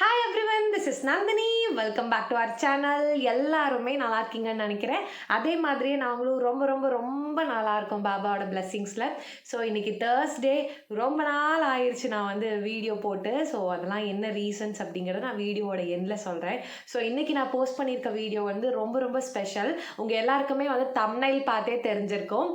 Hej och everyone this is Nandini. Welcome back to our channel எல்லாருமே நல்லா இருக்கீங்கன்னு நினைக்கிறேன். அதே மாதிரியே நாங்களும் ரொம்ப ரொம்ப ரொம்ப நல்லா இருக்கோம் பாபாவோட பிளெஸ்ஸிங்ஸில் ஸோ இன்றைக்கி தேர்ஸ்டே ரொம்ப நாள் ஆயிடுச்சு நான் வந்து வீடியோ போட்டு. ஸோ அதெல்லாம் என்ன ரீசன்ஸ் அப்படிங்கிறத நான் வீடியோவோட எண்டில் சொல்கிறேன் ஸோ இன்றைக்கி நான் போஸ்ட் பண்ணியிருக்க வீடியோ வந்து ரொம்ப ரொம்ப ஸ்பெஷல் உங்கள் எல்லாருக்குமே வந்து தம்னைல் பார்த்தே தெரிஞ்சிருக்கும்.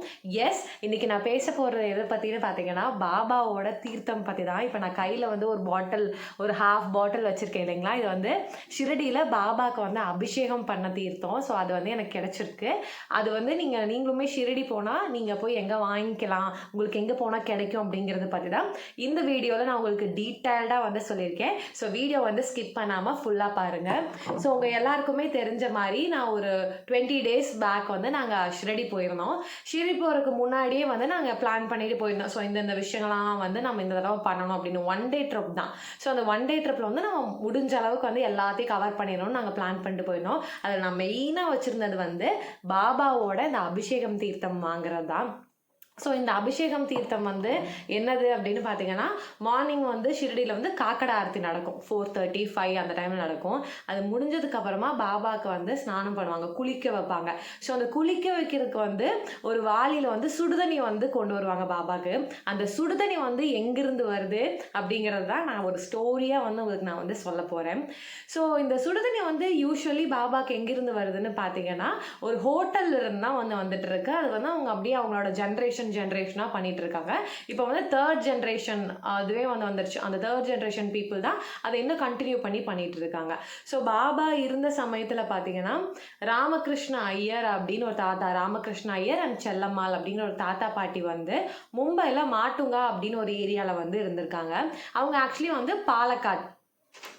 எஸ் இன்னைக்கு நான் பேச போகிறது எதை பற்றினு பார்த்தீங்கன்னா பாபாவோட தீர்த்தம் பற்றி தான் இப்போ நான் கையில் வந்து ஒரு பாட்டில் ஒரு ஹாஃப் பாட்டில் வச்சுருக்கேன் இல்லைங்களா? இது வந்து ஷிரடியில் பாபாவுக்கு வந்து அபிஷேகம் பண்ண தீர்த்தம். ஸோ அது வந்து எனக்கு கிடச்சிருக்கு. அது வந்து நீங்கள் நீங்களுமே ஷிரடி போனால் நீங்கள் போய் எங்கே வாங்கிக்கலாம் உங்களுக்கு எங்கே போனால் கிடைக்கும் அப்படிங்கிறத பற்றி தான் இந்த வீடியோவில் நான் உங்களுக்கு டீட்டெயில்டாக வந்து சொல்லியிருக்கேன். ஸோ வீடியோ வந்து ஸ்கிப் பண்ணாமல் ஃபுல்லாக பாருங்கள் ஸோ உங்கள் எல்லாருக்குமே தெரிஞ்ச மாதிரி நான் ஒரு டுவெண்ட்டி டேஸ் பேக் வந்து நாங்கள் ஷிரடி போயிருந்தோம். ஷிரடி போகிறதுக்கு முன்னாடியே வந்து நாங்கள் பிளான் பண்ணிட்டு போயிருந்தோம். ஸோ இந்தந்த விஷயங்கள்லாம் வந்து நம்ம இந்த தடவை பண்ணணும் அப்படின்னு ஒன் டே ட்ரிப் தான். ஸோ அந்த ஒன் டே ட்ரிப்பில் வந்து நம்ம முடிஞ்ச அளவுக்கு வந்து எல்லாத்தையும் கவர் பண்ணிடணும்னு நாங்கள் பிளான் பண்ணிட்டு போயிருந்தோம். அதில் நான் மெயினாக வச்சுருந்தது வந்து பாபாவோட இந்த அபிஷேகம் தீர்த்தம் வாங்குறது தான் ஸோ இந்த அபிஷேகம் தீர்த்தம் வந்து என்னது அப்படின்னு பார்த்தீங்கன்னா மார்னிங் வந்து ஷிரடியில் வந்து காக்கடா ஆரத்தி நடக்கும். ஃபோர் தேர்ட்டி ஃபைவ் அந்த டைமில் நடக்கும். அது முடிஞ்சதுக்கப்புறமா பாபாவுக்கு வந்து ஸ்நானம் பண்ணுவாங்க குளிக்க வைப்பாங்க. ஸோ அந்த குளிக்க வைக்கிறதுக்கு வந்து ஒரு வாளியில் வந்து சுடுதண்ணி வந்து கொண்டு வருவாங்க பாபாவுக்கு அந்த சுடுதண்ணி வந்து எங்கிருந்து வருது அப்படிங்கிறது தான் நான் ஒரு ஸ்டோரியாக வந்து உங்களுக்கு நான் வந்து சொல்ல போகிறேன் ஸோ இந்த சுடுதண்ணி வந்து யூஸ்வலி பாபாவுக்கு எங்கிருந்து வருதுன்னு பார்த்தீங்கன்னா ஒரு ஹோட்டலில் இருந்து தான் வந்து வந்துட்டு இருக்கு. அது வந்து அவங்க அப்படியே அவங்களோட ஜென்ரேஷன் ஜென்ரேஷனாக பண்ணிட்டு இருக்காங்க இப்போ வந்து தேர்ட் ஜென்ரேஷன் அதுவே வந்து வந்துருச்சு. அந்த தேர்ட் ஜென்ரேஷன் பீப்புள் தான் அதை இன்னும் கண்டினியூ பண்ணி பண்ணிட்டு இருக்காங்க ஸோ பாபா இருந்த சமயத்தில் பார்த்தீங்கன்னா ராமகிருஷ்ண ஐயர் அப்படின்னு ஒரு தாத்தா ராமகிருஷ்ண ஐயர் அண்ட் செல்லம்மாள் அப்படின்னு ஒரு தாத்தா பாட்டி வந்து மும்பையில் மாட்டுங்கா அப்படின்னு ஒரு ஏரியாவில் வந்து இருந்திருக்காங்க. அவங்க ஆக்சுவலி வந்து பாலக்காட்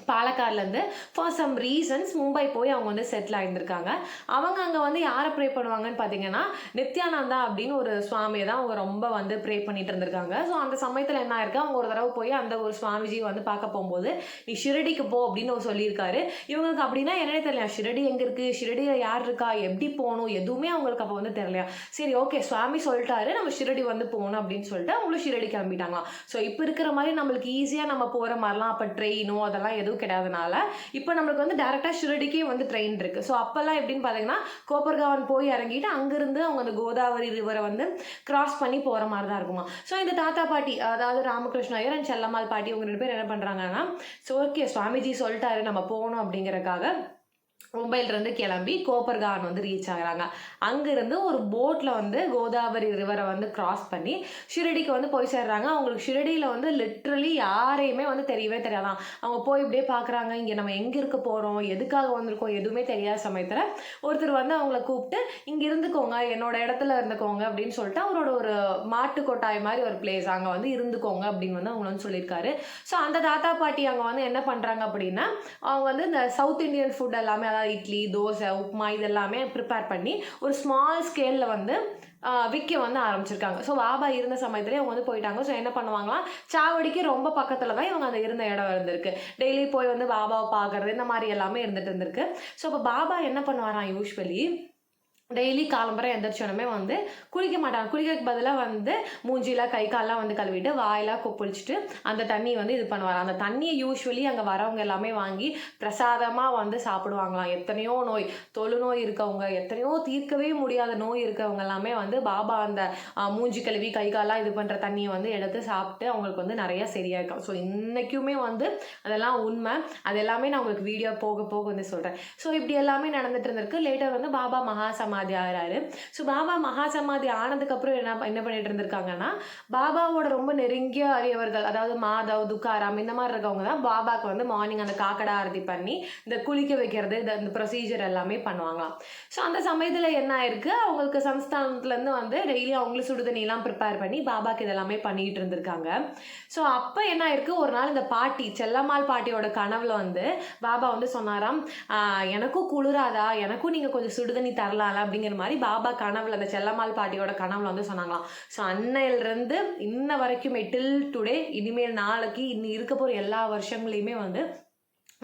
பாலக்காட்லேருந்து ஃபார் சம் ரீசன்ஸ் மும்பை போய் அவங்க வந்து செட்டில் ஆகியிருந்திருக்காங்க அவங்க அங்கே வந்து யாரை ப்ரே பண்ணுவாங்கன்னு பார்த்தீங்கன்னா நித்யானந்தா அப்படின்னு ஒரு சுவாமியை தான் அவங்க ரொம்ப வந்து ப்ரே பண்ணிட்டு இருந்திருக்காங்க. ஸோ அந்த சமயத்தில் என்ன ஆயிருக்கு அவங்க ஒரு தடவை போய் அந்த ஒரு சுவாமிஜி வந்து பார்க்க போகும்போது நீ ஷிரடிக்கு போ அப்படின்னு அவர் சொல்லியிருக்காரு. இவங்களுக்கு அப்படின்னா என்னன்னே தெரியல. ஷிரடி எங்கே இருக்குது ஷிரடியில் யார் இருக்கா? எப்படி போகணும்? எதுவுமே அவங்களுக்கு அப்போ வந்து தெரியலையா சரி ஓகே சுவாமி சொல்லிட்டாரு. நம்ம ஷிரடி வந்து போகணும் அப்படின்னு சொல்லிட்டு அவங்களும் ஷிரடி கிளம்பிட்டாங்களாம். ஸோ இப்போ இருக்கிற மாதிரி நம்மளுக்கு ஈஸியாக நம்ம போகிற மாதிரிலாம் அப்போ ட்ரெயினோ அதெல்லாம் எதுவும் கிடையாதுனால இப்போ நம்மளுக்கு வந்து டேரெக்டாக ஷிரடிக்கே வந்து ட்ரெயின் இருக்குது ஸோ அப்போல்லாம் எப்படின்னு பார்த்தீங்கன்னா கோப்பர்காவன் போய் இறங்கிட்டு அங்கேருந்து அவங்க அந்த கோதாவரி ரிவரை வந்து கிராஸ் பண்ணி போகிற மாதிரி தான் இருக்குமா. ஸோ இந்த தாத்தா பாட்டி அதாவது ராமகிருஷ்ண ஐயர் அண்ட் செல்லம்மாள் பாட்டி இவங்க ரெண்டு பேர் என்ன பண்ணுறாங்கன்னா ஸோ ஓகே சுவாமிஜி சொல்லிட்டாரு நம்ம போகணும் அப்படிங்கிறக்காக மும்பையிலிருந்து கிளம்பி கோப்பர்கான் வந்து ரீச் ஆகுறாங்க. அங்கேருந்து ஒரு போட்டில் வந்து கோதாவரி ரிவரை வந்து கிராஸ் பண்ணி ஷிரடிக்கு வந்து போய் சேர்றாங்க. அவங்களுக்கு ஷிரடியில் வந்து லிட்ரலி யாரையுமே வந்து தெரியவே தெரியாதான். அவங்க போய் இப்படியே பார்க்குறாங்க இங்கே நம்ம எங்கே இருக்க போகிறோம் எதுக்காக வந்திருக்கோம்? எதுவுமே தெரியாத சமயத்தில் ஒருத்தர் வந்து அவங்கள கூப்பிட்டு இங்கே இருந்துக்கோங்க. என்னோட இடத்துல இருந்துக்கோங்க. அப்படின்னு சொல்லிட்டு அவரோட ஒரு மாட்டு கொட்டாய் மாதிரி ஒரு பிளேஸ் அங்கே வந்து இருந்துக்கோங்க அப்படின்னு வந்து அவங்க வந்து சொல்லியிருக்காரு. ஸோ அந்த தாத்தா பாட்டி அங்கே வந்து என்ன பண்ணுறாங்க அப்படின்னா அவங்க வந்து இந்த சவுத் இந்தியன் ஃபுட் எல்லாமே அதாவது இட்லி தோசை உப்புமா இதெல்லாமே ப்ரிப்பேர் பண்ணி ஒரு ஸ்மால் ஸ்கேலில் வந்து விற்க வந்து ஆரம்பிச்சிருக்காங்க. ஸோ பாபா இருந்த சமயத்துலேயே அவங்க வந்து போயிட்டாங்க. ஸோ என்ன பண்ணுவாங்களாம் சாவடிக்கு ரொம்ப பக்கத்தில் தான் இவங்க அந்த இருந்த இடம் இருந்திருக்கு. டெய்லி போய் வந்து பாபாவை பார்க்குறது இந்த மாதிரி எல்லாமே இருந்துட்டு இருந்திருக்கு. ஸோ இப்போ பாபா என்ன பண்ணுவாராம் யூஸ்வலி டெய்லி காலம்பரம் எந்திரிச்சோடனே வந்து குளிக்க மாட்டாங்க. குளிக்கிறதுக்கு பதிலாக வந்து மூஞ்சில கை காலெலாம் வந்து கழுவிட்டு வாயெல்லாம் கொப்பளிச்சுட்டு அந்த தண்ணி வந்து இது பண்ணுவார் அந்த தண்ணியை யூஸ்வலி அங்கே வரவங்க எல்லாமே வாங்கி பிரசாதமாக வந்து சாப்பிடுவாங்களாம். எத்தனையோ நோய் தொழுநோய் இருக்கவங்க எத்தனையோ தீர்க்கவே முடியாத நோய் இருக்கவங்க எல்லாமே வந்து பாபா அந்த மூஞ்சி கழுவி கை கால்லாம் இது பண்ணுற தண்ணியை வந்து எடுத்து சாப்பிட்டு அவங்களுக்கு வந்து நிறைய சரியாக இருக்கும் ஸோ இன்றைக்குமே வந்து அதெல்லாம் உண்மை. அது எல்லாமே நான் உங்களுக்கு வீடியோ போக போக வந்து சொல்கிறேன் ஸோ இப்படி எல்லாமே நடந்துட்டு இருந்திருக்கு. லேட்டர் வந்து பாபா மகா சமாதி ஆகிறாரு. ஸோ பாபா மகா சமாதி ஆனதுக்கப்புறம் என்ன என்ன பண்ணிட்டு இருந்திருக்காங்கன்னா பாபாவோட ரொம்ப நெருங்கிய அறியவர்கள் அதாவது மாதவ் துக்காராம் இந்த மாதிரி இருக்கவங்க தான் பாபாவுக்கு வந்து மார்னிங் அந்த காக்கடா ஆரதி பண்ணி இந்த குளிக்க வைக்கிறது இந்த இந்த ப்ரொசீஜர் எல்லாமே பண்ணுவாங்களாம். ஸோ அந்த சமயத்தில் என்ன ஆயிருக்கு? அவங்களுக்கு சம்ஸ்தானத்துலேருந்து வந்து டெய்லி அவங்களும் சுடுதண்ணிலாம் ப்ரிப்பேர் பண்ணி பாபாக்கு இதெல்லாமே பண்ணிட்டு இருந்திருக்காங்க. ஸோ அப்போ என்ன ஆயிருக்கு? ஒரு நாள் இந்த பாட்டி செல்லம்மாள் பாட்டியோட கனவுல வந்து பாபா வந்து சொன்னாராம் எனக்கும் குளிராதா? எனக்கும் நீங்கள் கொஞ்சம் சுடுதண்ணி தரலாம்ல? அப்படிங்கிற மாதிரி பாபா கனவுல அந்த செல்லம்மாள் பாட்டியோட கனவுல வந்து சொன்னாங்களாம். ஸோ அன்னையிலிருந்து இன்ன வரைக்குமே டில் டுடே இனிமேல் நாளைக்கு இன்னி இருக்க போகிற எல்லா வருஷங்களையுமே வந்து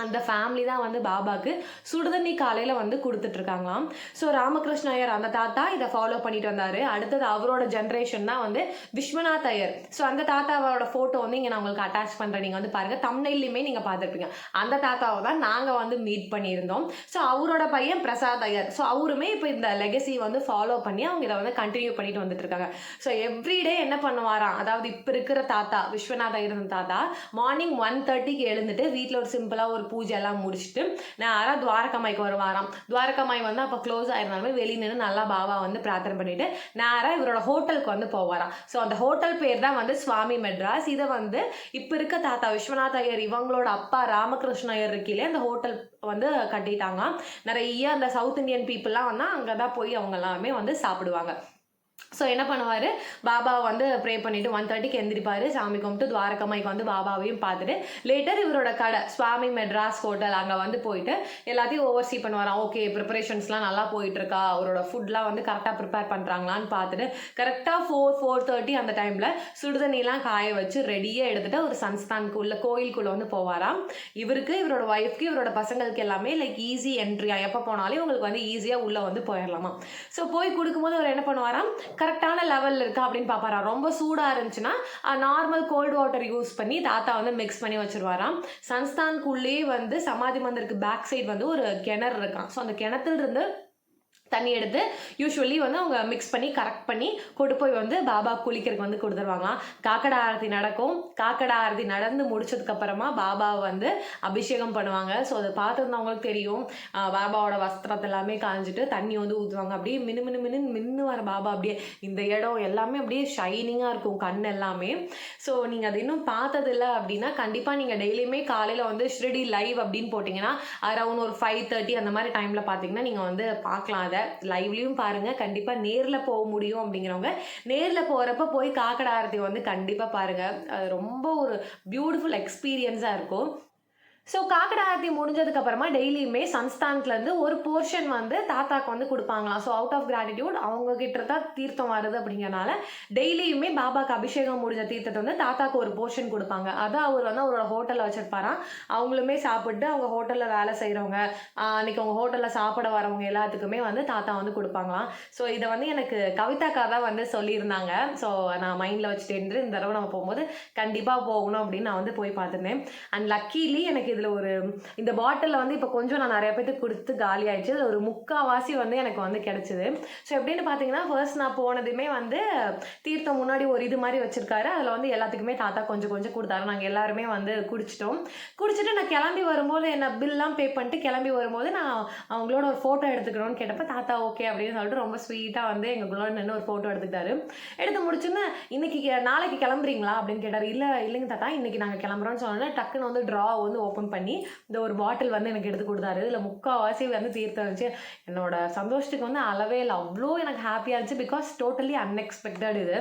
அந்த ஃபேமிலி தான் வந்து பாபாக்கு சுடுதண்ணி காலையில் வந்து கொடுத்துட்ருக்காங்களாம். ஸோ ராமகிருஷ்ண ஐயர் அந்த தாத்தா இதை ஃபாலோ பண்ணிட்டு வந்தார். அடுத்தது அவரோட ஜென்ரேஷன் தான் வந்து விஸ்வநாத் ஐயர். ஸோ அந்த தாத்தாவோட ஃபோட்டோ வந்து இங்கே நான் உங்களுக்கு அட்டாச் பண்ணுறேன் நீங்கள் வந்து பாருங்கள் தமிழ்லையுமே நீங்கள் பார்த்துருப்பீங்க. அந்த தாத்தாவை தான் நாங்கள் வந்து மீட் பண்ணியிருந்தோம். ஸோ அவரோட பையன் பிரசாத் ஐயர். ஸோ அவருமே இப்போ இந்த லெகசி வந்து ஃபாலோ பண்ணி அவங்க இதை வந்து கண்டினியூ பண்ணிட்டு வந்துட்டுருக்காங்க ஸோ எவ்ரிடே என்ன பண்ணுவாராம்? அதாவது இப்போ இருக்கிற தாத்தா விஸ்வநாத் ஐயர் அந்த தாத்தா மார்னிங் ஒன் தேர்ட்டிக்கு எழுந்துட்டு வீட்டில் ஒரு சிம்பிளாக ஒரு பூஜை எல்லாம் முடிச்சுட்டு நேராக துவாரகமாய்க்கு வருவாராம். துவாரகமாய் வந்து அப்போ க்ளோஸ் ஆயிருந்தாலுமே வெளியே நின்று நல்லா பாபா வந்து பிரார்த்தனை பண்ணிட்டு நேராக இவரோட ஹோட்டலுக்கு வந்து போவாராம். ஸோ அந்த ஹோட்டல் பேர் தான் வந்து சுவாமி மெட்ராஸ். இதை வந்து இப்போ இருக்க தாத்தா விஸ்வநாத் ஐயர் இவங்களோட அப்பா ராமகிருஷ்ண ஐயர் இருக்கையிலே அந்த ஹோட்டல் வந்து கட்டிட்டாங்க நிறைய அந்த சவுத் இந்தியன் பீப்புளெலாம் வந்து அங்கே தான் போய் அவங்க எல்லாமே வந்து சாப்பிடுவாங்க. ஸோ என்ன பண்ணுவார்? பாபா வந்து ப்ரே பண்ணிவிட்டு ஒன் தேர்ட்டிக்கு எந்திரிப்பார். சாமி கும்பிட்டு துவாரகமாய்க்கு வந்து பாபாவையும் பார்த்துட்டு லேட்டர் இவரோட கடை சுவாமி மெட்ராஸ் ஹோட்டல் அங்கே வந்து போயிட்டு எல்லாத்தையும் ஓவர்சீ பண்ணுவாராம். ஓகே ப்ரிப்பரேஷன்ஸ்லாம் நல்லா போயிட்டுருக்கா? அவரோட ஃபுட்லாம் வந்து கரெக்டாக ப்ரிப்பேர் பண்ணுறாங்களான்னு பார்த்துட்டு கரெக்டாக ஃபோர் ஃபோர் தேர்ட்டி அந்த டைமில் சுடுதண்ணிலாம் காய வச்சு ரெடியாக எடுத்துகிட்டு ஒரு சன்ஸ்தானுக்குள்ள கோயிலுக்குள்ளே வந்து போவாராம். இவருக்கு இவரோட ஒய்ஃப்க்கு இவரோட பசங்களுக்கு எல்லாமே லைக் ஈஸி என்ட்ரியாக எப்போ போனாலும் இவங்களுக்கு வந்து ஈஸியாக உள்ளே வந்து போயிடலாமா ஸோ போய் கொடுக்கும்போது அவர் என்ன பண்ணுவாராம்? கரெக்டான லெவலில் இருக்கா அப்படின்னு பார்ப்பாரா ரொம்ப சூடாக இருந்துச்சுன்னா நார்மல் கோல்டு வாட்டர் யூஸ் பண்ணி தாத்தா வந்து மிக்ஸ் பண்ணி வச்சிருவாராம். சன்ஸ்தான்குள்ளேயே வந்து சமாதி மந்திருக்கு பேக் சைடு வந்து ஒரு கிணறு இருக்கான் ஸோ அந்த கிணத்துல இருந்து தண்ணி எடுத்து யூஸ்வலி வந்து அவங்க மிக்ஸ் பண்ணி கரெக்ட் பண்ணி கொண்டு போய் வந்து பாபா குளிக்கிறதுக்கு வந்து கொடுத்துருவாங்க காக்கடா ஆரத்தி நடக்கும். காக்கடா ஆரத்தி நடந்து முடிச்சதுக்கப்புறமா பாபா வந்து அபிஷேகம் பண்ணுவாங்க. ஸோ அதை பார்த்துருந்தவங்களுக்கு தெரியும். பாபாவோட வஸ்திரத்தை எல்லாமே காஞ்சிட்டு தண்ணி வந்து ஊற்றுவாங்க அப்படியே மினு மினு மினு மின்னு வர பாபா அப்படியே இந்த இடம் எல்லாமே அப்படியே ஷைனிங்காக இருக்கும் கண் எல்லாமே. ஸோ நீங்கள் அது இன்னும் பார்த்ததில்ல அப்படின்னா கண்டிப்பாக நீங்கள் டெய்லியுமே காலையில் வந்து ஷிரடி லைவ் அப்படின்னு போட்டிங்கன்னா அரௌண்ட் ஒரு ஃபைவ் தேர்ட்டி அந்த மாதிரி டைமில் பார்த்தீங்கன்னா நீங்கள் வந்து பார்க்கலாம் அதை. லைவ்லையும் பாருங்கள் கண்டிப்பாக நேரில் போக முடியும் அப்படிங்கிறவங்க. நேரில் போகிறப்ப போய் காக்கடா ஆரத்தி வந்து கண்டிப்பாக பாருங்கள் அது ரொம்ப ஒரு பியூட்டிஃபுல் எக்ஸ்பீரியன்ஸாக இருக்கும். ஸோ காக்கடா ஆரத்தி முடிஞ்சதுக்கு அப்புறமா டெய்லியுமே சன்ஸ்தானத்துலேருந்து ஒரு போர்ஷன் வந்து தாத்தாக்கு வந்து கொடுப்பாங்களாம். ஸோ அவுட் ஆஃப் கிராட்டிடியூட் அவங்க கிட்ட தான் தீர்த்தம் வருது அப்படிங்கறனால டெய்லியுமே பாபாக்கு அபிஷேகம் முடிஞ்ச தீர்த்தத்தை வந்து தாத்தாக்கு ஒரு போர்ஷன் கொடுப்பாங்க. அதை அவர் வந்து அவரோட ஹோட்டலில் வச்சிருப்பாராம். அவங்களுமே சாப்பிட்டு அவங்க ஹோட்டலில் வேலை செய்கிறவங்க அன்னைக்கு அவங்க ஹோட்டலில் சாப்பிட வரவங்க எல்லாத்துக்குமே வந்து தாத்தா வந்து கொடுப்பாங்களாம். ஸோ இதை வந்து எனக்கு கவிதாக்கா தான் வந்து சொல்லியிருந்தாங்க. ஸோ நான் மைண்டில் வச்சுட்டு இருந்து இந்த தடவை நம்ம போகும்போது கண்டிப்பாக போகணும் அப்படின்னு நான் வந்து போய் பார்த்துருந்தேன். அண்ட் லக்கீலி எனக்கு இது இதில் ஒரு இந்த பாட்டிலில் வந்து இப்போ கொஞ்சம் நான் நிறைய பேருக்கு கொடுத்து காலி ஆயிடுச்சு. ஒரு முக்காவாசி வந்து எனக்கு வந்து கிடச்சிது. ஸோ எப்படின்னு பார்த்தீங்கன்னா ஃபர்ஸ்ட் நான் போனதுமே வந்து தீர்த்தம் முன்னாடி ஒரு இது மாதிரி வச்சிருக்காரு. அதில் வந்து எல்லாத்துக்குமே தாத்தா கொஞ்சம் கொஞ்சம் கொடுத்தாரு. நாங்கள் எல்லாருமே வந்து குடிச்சிட்டோம். குடிச்சிட்டு நான் கிளம்பி வரும்போது என்ன பில்லாம் பே பண்ணிட்டு கிளம்பி வரும்போது நான் அவங்களோட ஒரு ஃபோட்டோ எடுத்துக்கணும்னு கேட்டப்ப தாத்தா ஓகே அப்படின்னு சொல்லிட்டு ரொம்ப ஸ்வீட்டாக வந்து எங்களுக்குள்ள நின்று ஒரு ஃபோட்டோ எடுத்துக்கிட்டாரு. எடுத்து முடிச்சுன்னு இன்னைக்கு நாளைக்கு கிளம்புறீங்களா? அப்படின்னு கேட்டார். இல்லை இல்லைங்க தாத்தா இன்னைக்கு நாங்கள் கிளம்புறோம்னு சொன்னோன்னே டக்குன்னு வந்து ட்ரா வந்து ஓப்பன் பண்ணி இந்த ஒரு பாட்டில் வந்து எனக்கு எடுத்து கொடுத்தாரு. இதில் முக்கால்வாசி வந்து தீர்த்தம் இருந்துச்சு என்னோட சந்தோஷத்துக்கு வந்து அளவே இல்லை. அவ்வளோ எனக்கு ஹாப்பியாக இருந்துச்சு பிகாஸ் டோட்டலி அன்எக்ஸ்பெக்டட் இது.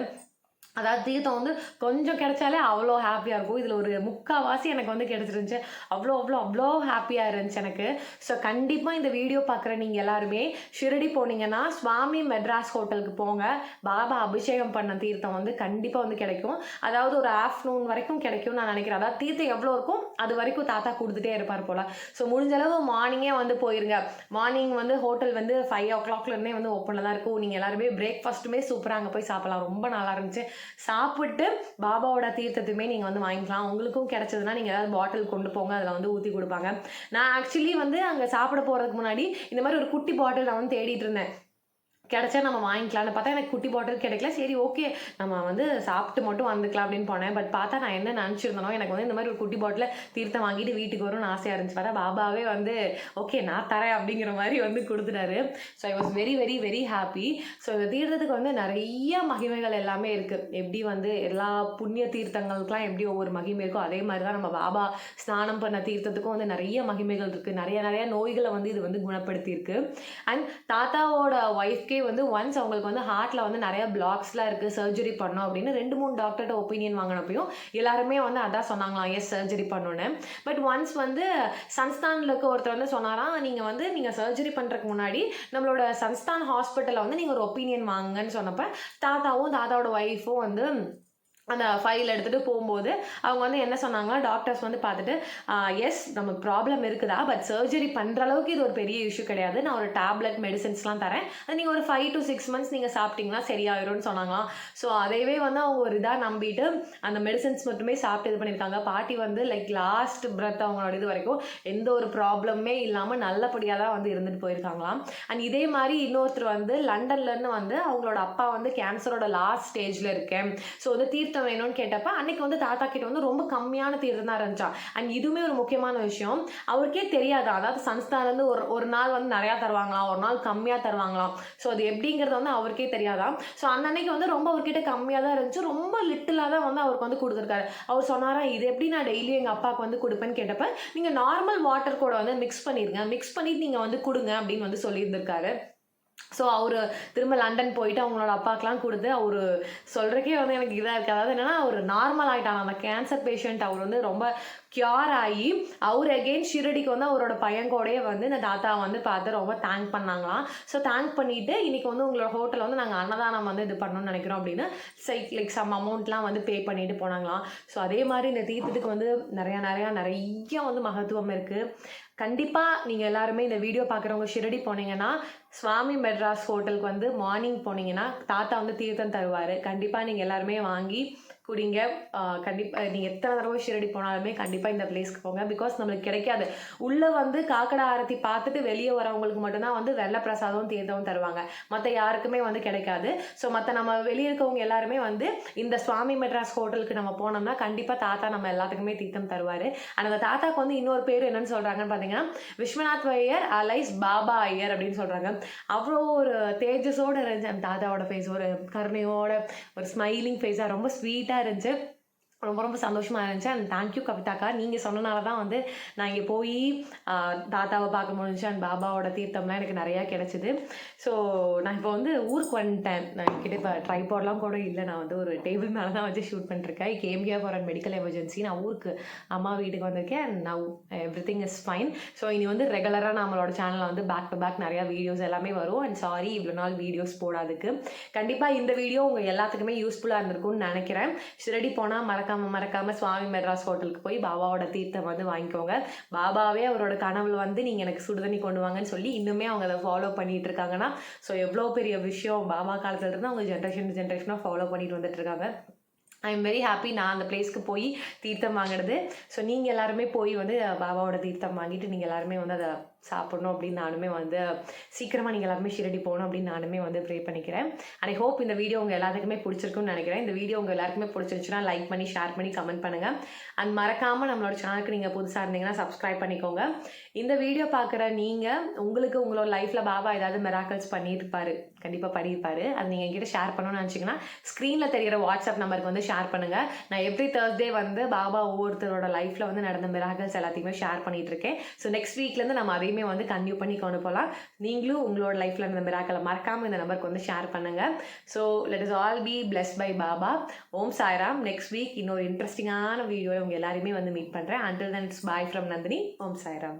அதாவது தீர்த்தம் வந்து கொஞ்சம் கிடைச்சாலே அவ்வளோ ஹாப்பியாக இருக்கும். இதில் ஒரு முக்கால்வாசி எனக்கு வந்து கிடச்சிருந்துச்சு. அவ்வளோ அவ்வளோ அவ்வளோ ஹாப்பியாக இருந்துச்சு எனக்கு. ஸோ கண்டிப்பாக இந்த வீடியோ பார்க்குற நீங்கள் எல்லாருமே ஷிரடி போனீங்கன்னா சுவாமி மெட்ராஸ் ஹோட்டலுக்கு போங்க. பாபா அபிஷேகம் பண்ண தீர்த்தம் வந்து கண்டிப்பாக வந்து கிடைக்கும். அதாவது ஒரு ஆஃப்டர்நூன் வரைக்கும் கிடைக்கும் நான் நினைக்கிறேன். அதாவது தீர்த்தம் எவ்வளோ இருக்கும் அது வரைக்கும் தாத்தா கொடுத்துட்டே இருப்பார் போல். ஸோ முடிஞ்ச அளவு மார்னிங்கே வந்து போயிருங்க. மார்னிங் வந்து ஹோட்டல் வந்து ஃபைவ் ஓ கிளாக்லேருந்தே வந்து ஓப்பனில் தான் இருக்கும். நீங்கள் எல்லாருமே பிரேக்ஃபாஸ்ட்டுமே சூப்பராக அங்கே போய் சாப்பிடலாம். ரொம்ப நல்லா இருந்துச்சு. சாப்பிட்டு பாபாவோட தீர்த்தத்தையுமே நீங்கள் வந்து வாங்கிக்கலாம். உங்களுக்கும் கிடச்சதுன்னா நீங்கள் ஏதாவது பாட்டில் கொண்டு போங்க அதில் வந்து ஊற்றி கொடுப்பாங்க. நான் ஆக்சுவலி வந்து அங்கே சாப்பிட போகிறதுக்கு முன்னாடி இந்த மாதிரி ஒரு குட்டி பாட்டில் நான் வந்து தேடிட்டு இருந்தேன். கிடைச்சா நம்ம வாங்கிக்கலாம்னு பார்த்தா எனக்கு குட்டி பாட்டில் கிடைக்கல. சரி ஓகே நம்ம வந்து சாப்பிட்டு மட்டும் வந்துக்கலாம் அப்படின்னு போனேன். பட் பார்த்தா நான் என்ன நினச்சிருந்தனோ எனக்கு வந்து இந்த மாதிரி ஒரு குட்டி பாட்டில் தீர்த்தம் வாங்கிட்டு வீட்டுக்கு வரும்னு ஆசையாக இருந்துச்சு. பார்த்தா பாபாவே வந்து ஓகே நான் தரேன் அப்படிங்கிற மாதிரி வந்து கொடுத்துட்டாரு. So I was very very very happy so இந்த தீர்த்தத்துக்கு வந்து நிறைய மகிமைகள் எல்லாமே இருக்குது எப்படி வந்து எல்லா புண்ணிய தீர்த்தங்களுக்கெல்லாம் எப்படி ஒவ்வொரு மகிமை இருக்கோ அதே மாதிரி தான் நம்ம பாபா ஸ்நானம் பண்ண தீர்த்தத்துக்கும் வந்து நிறைய மகிமைகள் இருக்குது நிறைய நிறைய நோய்களை வந்து இது வந்து குணப்படுத்தியிருக்கு. அண்ட் தாத்தாவோட ஒய்ஃப்கே வந்து ஒன்ஸ் அவங்களுக்கு வந்து ஹார்ட்டில் வந்து நிறைய பிளாக்ஸ்லாம் இருக்குது சர்ஜரி பண்ணோம் அப்படின்னு ரெண்டு மூணு டாக்டர்கிட்ட ஒப்பீனியன் வாங்கினப்பையும் எல்லாருமே வந்து அதான் சொன்னாங்களாம் எஸ் சர்ஜரி பண்ணணுன்னு பட் ஒன்ஸ் வந்து சன்ஸ்தானில் இருக்க ஒருத்தர் வந்து சொன்னாராம் நீங்கள் வந்து நீங்கள் சர்ஜரி பண்ணுறதுக்கு முன்னாடி நம்மளோட சன்ஸ்தான் ஹாஸ்பிட்டலில் வந்து நீங்கள் ஒரு ஒப்பீனியன் வாங்குங்கன்னு சொன்னப்போ தாத்தாவும் தாத்தாவோட ஒய்ஃபும் வந்து அந்த ஃபைல் எடுத்துகிட்டு போகும்போது அவங்க வந்து என்ன சொன்னாங்கன்னா டாக்டர்ஸ் வந்து பார்த்துட்டு எஸ் நமக்கு ப்ராப்ளம் இருக்குதா? பட் சர்ஜரி பண்ணுற அளவுக்கு இது ஒரு பெரிய இஷ்யூ கிடையாது. நான் ஒரு டேப்லெட் மெடிசன்ஸ்லாம் தரேன். அது நீங்கள் ஒரு ஃபைவ் டு சிக்ஸ் மந்த்ஸ் நீங்கள் சாப்பிட்டீங்கன்னா சரியாயிரும்னு சொன்னாங்களாம். ஸோ அதையவே வந்து அவங்க ஒரு இதாக நம்பிட்டு அந்த மெடிசன்ஸ் மட்டுமே சாப்பிட்டு இது பண்ணியிருக்காங்க. பாட்டி வந்து லைக் லாஸ்ட் பிரத் அவங்களோட இது வரைக்கும் எந்த ஒரு ப்ராப்ளமே இல்லாமல் நல்லபடியாக தான் வந்து இருந்துட்டு போயிருக்காங்களாம். அண்ட் இதே மாதிரி இன்னொருத்தர் வந்து லண்டன்லேருந்து வந்து அவங்களோட அப்பா வந்து கேன்சரோட லாஸ்ட் ஸ்டேஜில் இருக்கேன். ஸோ வந்து தீர்த்த தீர்த்தம் வேணும்னு கேட்டப்ப அன்னைக்கு வந்து தாத்தா கிட்ட வந்து ரொம்ப கம்மியான தீர்த்தம் தான் இருந்துச்சா? அண்ட் இதுவுமே ஒரு முக்கியமான விஷயம். அவருக்கே தெரியாது. அதாவது சன்ஸ்தான்லேருந்து ஒரு ஒரு நாள் வந்து நிறையா தருவாங்களாம். ஒரு நாள் கம்மியாக தருவாங்களாம். ஸோ அது எப்படிங்கிறது வந்து அவருக்கே தெரியாதான் ஸோ அன்னன்னைக்கு அன்னைக்கு வந்து ரொம்ப அவர்கிட்ட கம்மியாக தான் இருந்துச்சு. ரொம்ப லிட்டிலாக தான் வந்து அவருக்கு வந்து கொடுத்துருக்காரு. அவர் சொன்னாரா இது எப்படி நான் டெய்லி எங்கள் அப்பாவுக்கு வந்து கொடுப்பேன்னு கேட்டப்ப நீங்கள் நார்மல் வாட்டர் கூட வந்து மிக்ஸ் பண்ணிடுங்க. மிக்ஸ் பண்ணிட்டு நீங்கள் வந்து கொடுங்க அப்படின்னு வந்து சொல்லியிருந்திருக்காரு. ஸோ அவர் திரும்ப லண்டன் போயிட்டு அவங்களோட அப்பாக்கெலாம் கொடுத்து அவர் சொல்கிறக்கே வந்து எனக்கு இதாக இருக்குது அதாவது என்னென்னா அவர் நார்மல் ஆகிட்டாங்க அந்த கேன்சர் பேஷண்ட் அவர் வந்து ரொம்ப க்யூர் ஆகி அவர் அகெயின் ஷிரடிக்கு வந்து அவரோட பையன்கூடயே வந்து இந்த தாத்தா வந்து பார்த்து ரொம்ப தேங்க் பண்ணாங்களாம். ஸோ தேங்க் பண்ணிவிட்டு இன்றைக்கி வந்து உங்களோட ஹோட்டலில் வந்து நாங்கள் அன்னதானம் வந்து இது பண்ணணும்னு நினைக்கிறோம் அப்படின்னு சைக் லைக் சம் அமௌண்ட்லாம் வந்து பே பண்ணிட்டு போனாங்களாம். ஸோ அதே மாதிரி இந்த தீர்த்தத்துக்கு வந்து நிறையா நிறையா நிறைய வந்து மகத்துவம் இருக்குது கண்டிப்பாக நீங்கள் எல்லாருமே இந்த வீடியோ பார்க்குறவங்க ஷிரடி போனீங்கன்னா சுவாமி மெட்ராஸ் ஹோட்டலுக்கு வந்து மார்னிங் போனீங்கன்னா தாத்தா வந்து தீர்த்தம் தருவார். கண்டிப்பாக நீங்கள் எல்லாருமே வாங்கி குடிங்க. கண்டிப்பாக நீங்கள் எத்தனை தடவை ஷிரடி போனாலுமே கண்டிப்பாக இந்த பிளேஸ்க்கு போங்க. பிகாஸ் நம்மளுக்கு கிடைக்காது. உள்ளே வந்து காக்கடா ஆரத்தி பார்த்துட்டு வெளியே வரவங்களுக்கு மட்டும்தான் வந்து வெள்ளை பிரசாதம் தீர்த்தமும் தருவாங்க. மற்ற யாருக்குமே வந்து கிடைக்காது. ஸோ மற்ற நம்ம வெளியே இருக்கவங்க எல்லாருமே வந்து இந்த சுவாமி மெட்ராஸ் ஹோட்டலுக்கு நம்ம போனோம்னா கண்டிப்பாக தாத்தா நம்ம எல்லாத்துக்குமே தீர்த்தம் தருவார். அந்த தாத்தாக்கு வந்து இன்னொரு பேர் என்னன்னு சொல்கிறாங்கன்னு பார்த்தீங்கன்னா விஸ்வநாத் ஐயர் அலைஸ் பாபா ஐயர் அப்படின்னு சொல்கிறாங்க அவ்வளோ ஒரு தேஜஸோடு இருந்துச்சு. அந்த தாத்தாவோட ஃபேஸ் ஒரு கருணையோட ஒரு ஸ்மைலிங் ஃபேஸாக ரொம்ப ஸ்வீட்டாக இருந்துச்சு ரொம்ப ரொம்ப சந்தோஷமாக இருந்துச்சு. அண்ட் தேங்க்யூ கவிதாக்கா. நீங்கள் சொன்னனால தான் வந்து நான் இங்கே போய் தாத்தாவை பார்க்க முடிஞ்சு அண்ட் பாபாவோட தீர்த்தம்லாம் எனக்கு நிறையா கிடச்சிது. ஸோ நான் இப்போ வந்து ஊருக்கு வந்துட்டேன். நான் கிட்ட இப்போ ட்ரைபாட்லாம் கூட இல்லை. நான் வந்து ஒரு டேபிள் மேலே தான் வச்சு ஷூட் பண்ணிருக்கேன் came here for and medical emergency நான் ஊருக்கு அம்மா வீட்டுக்கு வந்திருக்கேன். And now everything is fine so இனி வந்து ரெகுலராக நம்மளோட சேனலில் வந்து பேக் டு பேக் நிறையா வீடியோஸ் எல்லாமே வரும். அண்ட் சாரி இவ்வளோ நாள் வீடியோஸ் போடாதுக்கு. கண்டிப்பாக இந்த வீடியோ உங்கள் எல்லாத்துக்குமே யூஸ்ஃபுல்லாக இருந்திருக்கும்னு நினைக்கிறேன். ஷிரடி போனால் மறக்க மறக்காம மறக்காமல் சுவாமி மெட்ராஸ் ஹோட்டலுக்கு போய் பாபாவோட தீர்த்தம் வந்து வாங்கிக்கோங்க. பாபாவே அவரோட கனவுல வந்து நீங்கள் எனக்கு சுடுதண்ணி கொண்டு வாங்கன்னு சொல்லி இன்னுமே அவங்க அதை ஃபாலோ பண்ணிட்டு இருக்காங்கன்னா ஸோ எவ்வளோ பெரிய விஷயம் பாபா காலத்துல இருந்து அவங்க ஜென்ரேஷன் ஜென்ரேஷனாக ஃபாலோ பண்ணிட்டு வந்துட்டு இருக்காங்க. ஐ எம் வெரி ஹாப்பி நான் அந்த பிளேஸ்க்கு போய் தீர்த்தம் வாங்கினது. ஸோ நீங்கள் எல்லாருமே போய் வந்து பாபாவோட தீர்த்தம் வாங்கிட்டு நீங்கள் எல்லாருமே வந்து அதை சாப்பிடணும் அப்படின்னு நானுமே வந்து சீக்கிரமாக நீங்கள் எல்லாருமே ஷிரடி போகணும் அப்படின்னு நானுமே வந்து ப்ரே பண்ணிக்கிறேன். அண்ட் ஐ ஹோப் இந்த வீடியோ உங்கள் எல்லாத்துக்குமே பிடிச்சிருக்குன்னு நினைக்கிறேன். இந்த வீடியோ உங்கள் எல்லாருக்குமே பிடிச்சிருச்சுன்னா லைக் பண்ணி ஷேர் பண்ணி கமெண்ட் பண்ணுங்கள் அண்ட் மறக்காமல் நம்மளோட சேனலுக்கு நீங்கள் புதுசாக இருந்தீங்கன்னா சப்ஸ்கிரைப் பண்ணிக்கோங்க. இந்த வீடியோ பார்க்குற நீங்கள் உங்களுக்கு உங்களோட லைஃப்பில் பாபா ஏதாவது மெராக்கல்ஸ் பண்ணியிருப்பாரு கண்டிப்பாக பண்ணியிருப்பாரு. அது நீங்கள் என்கிட்ட ஷேர் பண்ணணும்னு நினச்சிங்கன்னா ஸ்க்ரீனில் தெரிகிற வாட்ஸ்அப் நம்பருக்கு வந்து ஷேர் பண்ணுங்கள் நான் எவ்ரி தேர்ஸ்டே வந்து பாபா ஒவ்வொருத்தரோட லைஃப்பில் வந்து நடந்த மெராக்கல்ஸ் எல்லாத்தையுமே ஷேர் பண்ணிட்டு இருக்கேன். ஸோ நெக்ஸ்ட் வீக்லேருந்து நம்ம அதையுமே வந்து கன்யூ பண்ணி கொண்டு போகலாம் நீங்களும் உங்களோட லைஃப்பில் இருந்த மிராக்கலை மறக்காமல் இந்த நம்பருக்கு வந்து ஷேர் பண்ணுங்கள் so let us all be blessed by Baba Om Sairam. Next week இன்னொரு இன்ட்ரெஸ்டிங்கான வீடியோவில் உங்கள் எல்லாருமே வந்து மீட் பண்ணுறேன் until then it's bye from Nandini Om Sairam.